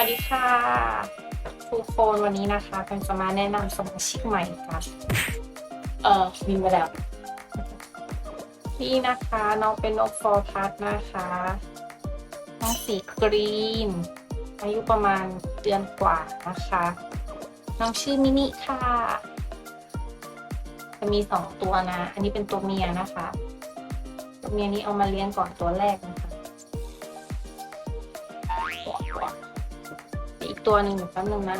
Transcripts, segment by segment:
วัสดีค่ะทุกคนวันนี้นะคะเป็นจะมาแนะนำสมาชิกใหม่กันเออวินไปแล้ว นี่นะคะน้องเป็นนกฟอร์พัทนะคะ น้องสีกรีน อายุประมาณเดือนกว่านะคะ น้องชื่อมินิค่ะ จะมีสองตัวนะ อันนี้เป็นตัวเมียนะคะ ตัวเมียนี้เอามาเลี้ยงก่อนตัวแรกนะคะ ตัวหนึ่งอยู่แป๊บนึงนะ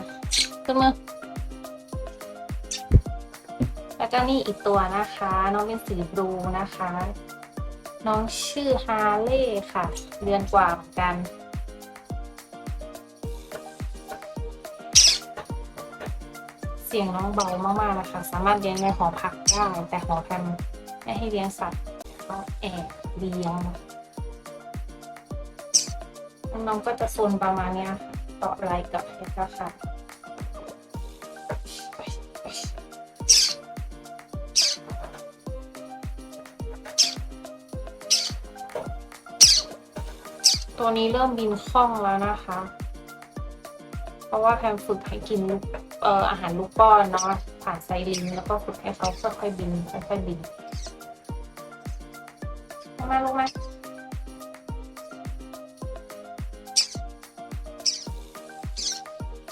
ขึ้นมือแล้วก็นี่อีกตัวนะคะ น้องเป็นสีบลูนะคะ น้องชื่อฮาเล่ค่ะ เดือนกว่าเหมือนกัน เสียงน้องเบามากๆนะคะ สามารถเลี้ยงในหอพักได้แต่หอแพมไม่ให้เลี้ยงสัตว์ก็แอบเลี้ยงน้องก็จะโซนประมาณเนี้ยค่ะ เกาะไหลกับเพชรค่ะตัวนี้เริ่มบินคล่องแล้วนะคะ เพราะว่าแพมฝึกให้กินเอ่ออาหารลูกป้อนเนาะผ่านไซลินแล้วก็ฝึกให้เขาค่อยๆบินค่อยๆบินลงมาลงมา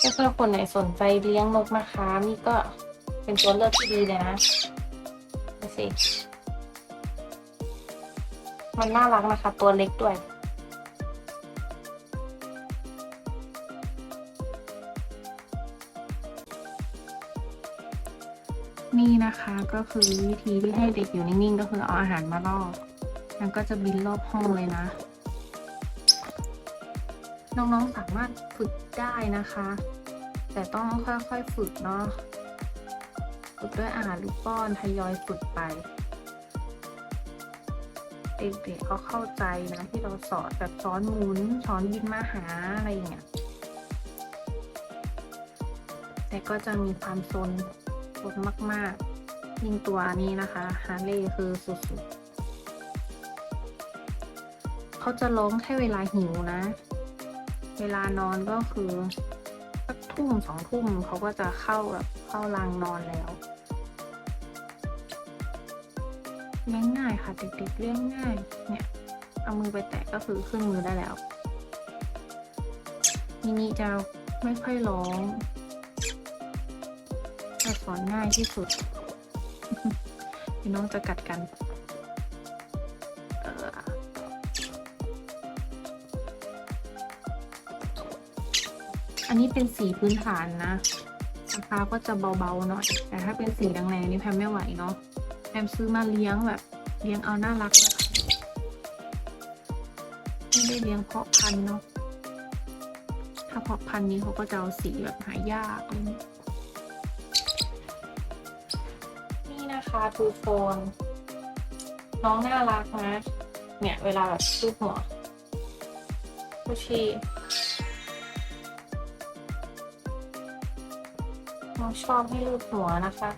ถ้าเพื่อนคนไหนสนใจเลี้ยงนกนะคะนี่ก็เป็นตัวเลือกที่ดีเลยนะดูสิมันน่ารักนะคะ ตัวเล็กด้วย นี่นะคะก็คือวิธีที่ให้เด็กอยู่นิ่งๆ ก็คือเอาอาหารมาล่อมันก็จะบินรอบห้องเลยนะ น้องๆสามารถฝึกได้นะคะ แต่ต้องค่อยๆฝึกเนาะฝึกด้วยอาหารลูกป้อนทยอยฝึกไปเด็กๆเขาเข้าใจนะที่เราสอนแบบสอนหมุนสอนบินมาหาอะไรอย่างเงี้ยแต่ก็จะมีความซนซนมากๆ ยิ่งตัวนี้นะคะฮาร์เลย์คือสุดๆ เขาจะร้องแค่เวลาหิวนะ เวลานอนก็คือสักทุ่มสองทุ่มเขาก็จะเข้าแบบเข้ารางนอนแล้วเลี้ยงง่ายค่ะเด็กๆเลี้ยงง่าย เนี่ยเอามือไปแตะก็คือขึ้นมือได้แล้วมินิจะไม่ค่อยร้องจะสอนง่ายที่สุดพี่น้องจะกัดกัน อันนี้เป็นสีพื้นฐานนะราคาก็จะเบาๆหน่อย แต่ถ้าเป็นสีแดงๆนี่แพมไม่ไหวเนาะแพมซื้อมาเลี้ยงแบบเลี้ยงเอาน่ารักนะคะไม่ได้เลี้ยงเพาะพันธุ์เนาะถ้าเพาะพันธุ์นี้เขาก็จะเอาสีแบบหายากนี่นะคะทูโฟนน้องน่ารักนะ เนี่ย เวลาแบบลูบหัวผู้ชี น้องชอบให้ลูบหัวนะคะ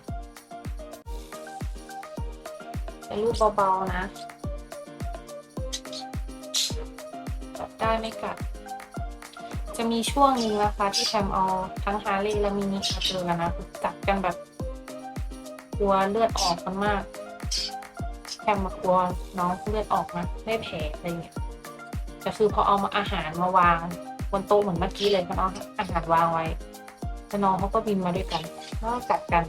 แต่ลูบเบาๆนะจับได้ไม่กัด จะมีช่วงนึงนะคะ ที่แคมเอาทั้งฮาร์เลย์และมินิมาเจอกันนะคือกัดกันแบบกลัวเลือดออกกันมากแคมมากลัวน้องเลือดออกนะไม่แผลอะไรเงี้ยแต่คือพอเอามาอาหารมาวางบนโต๊ะเหมือนเมื่อกี้เลยก็เอาอาหารวางไว้ แล้วน้องเขาก็บินมาด้วยกันแล้วก็กัดกัน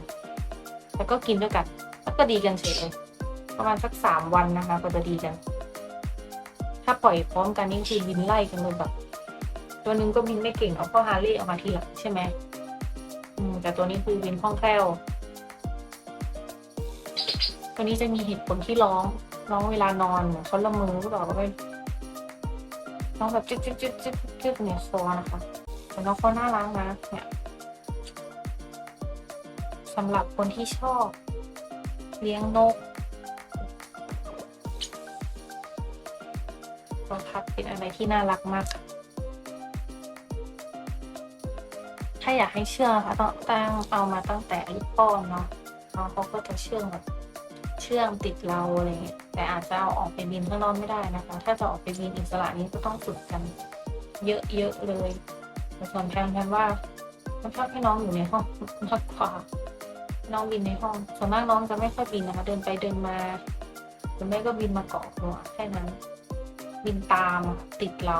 แล้วก็กินด้วยกัน แล้วก็ดีกันเฉยเลย ประมาณสักสามวันนะคะก็จะดีกัน ถ้าปล่อยพร้อมกันนี่คือบินไล่กันเลยแบบ ตัวนึงก็บินไม่เก่งเอาพ่อฮาร์เลย์ออกมาทีหลังใช่ไหมอืมแต่ตัวนี้คือบินคล่องแคล่ว ตัวนี้จะมีเหตุผลที่ร้อง ร้องเวลานอนเหมือนเขาละมือก็บอกว่าร้องแบบจิ๊บจิ๊บจิ๊บจิ๊บจิ๊บเนี่ยคอนะคะแต่น้องเขาน่ารักนะเนี่ย สำหรับคนที่ชอบ เลี้ยงนกก็พัดเป็นอะไรที่น่ารักมาก ถ้าอยากให้เชื่องนะคะต้องตั้งเอามาตั้งแต่ลูกป้อนเนาะน้องเขาก็จะเชื่องแบบเชื่องติดเราอะไรเงี้ยแต่อาจจะเอาออกไปบินข้างนอกไม่ได้นะคะ ถ้าจะออกไปบินอิสระนี้ก็ต้องฝึกกันเยอะๆเลยแต่ส่วนแพมแพมว่ามันชอบให้น้องอยู่ในห้องมากกว่า น้องบินในห้อง ส่วนมากน้องจะไม่ค่อยบินนะคะ เดินไปเดินมาหรือไม่ก็บินมาเกาะหัวแค่นั้น บินตามติดเรา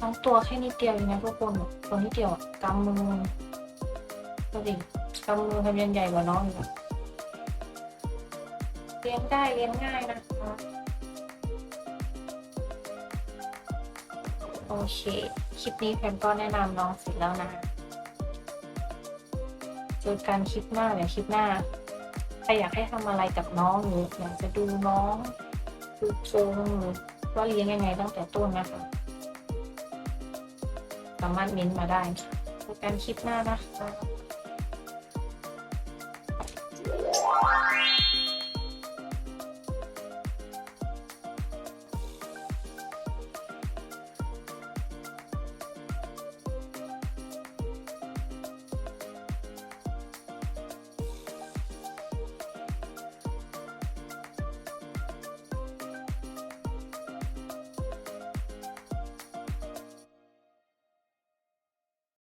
น้องตัวแค่นิดเดียวเองนะทุกคนตัวนิดเดียวกำมือดูดิกำมือทำยังใหญ่กว่าน้องอีกเลี้ยงได้เลี้ยงง่ายนะคะ โอเค คลิปนี้แพมก็แนะนำน้องเสร็จแล้วนะเจอกันคลิปหน้าเดี๋ยวคลิปหน้าใครอยากให้ทำอะไรกับน้องหรืออยากจะดูน้องดูโซงหรือว่าเลี้ยงยังไงตั้งแต่ต้นนะคะสามารถเม้นมาได้ค่ะเจอกันคลิปหน้านะคะ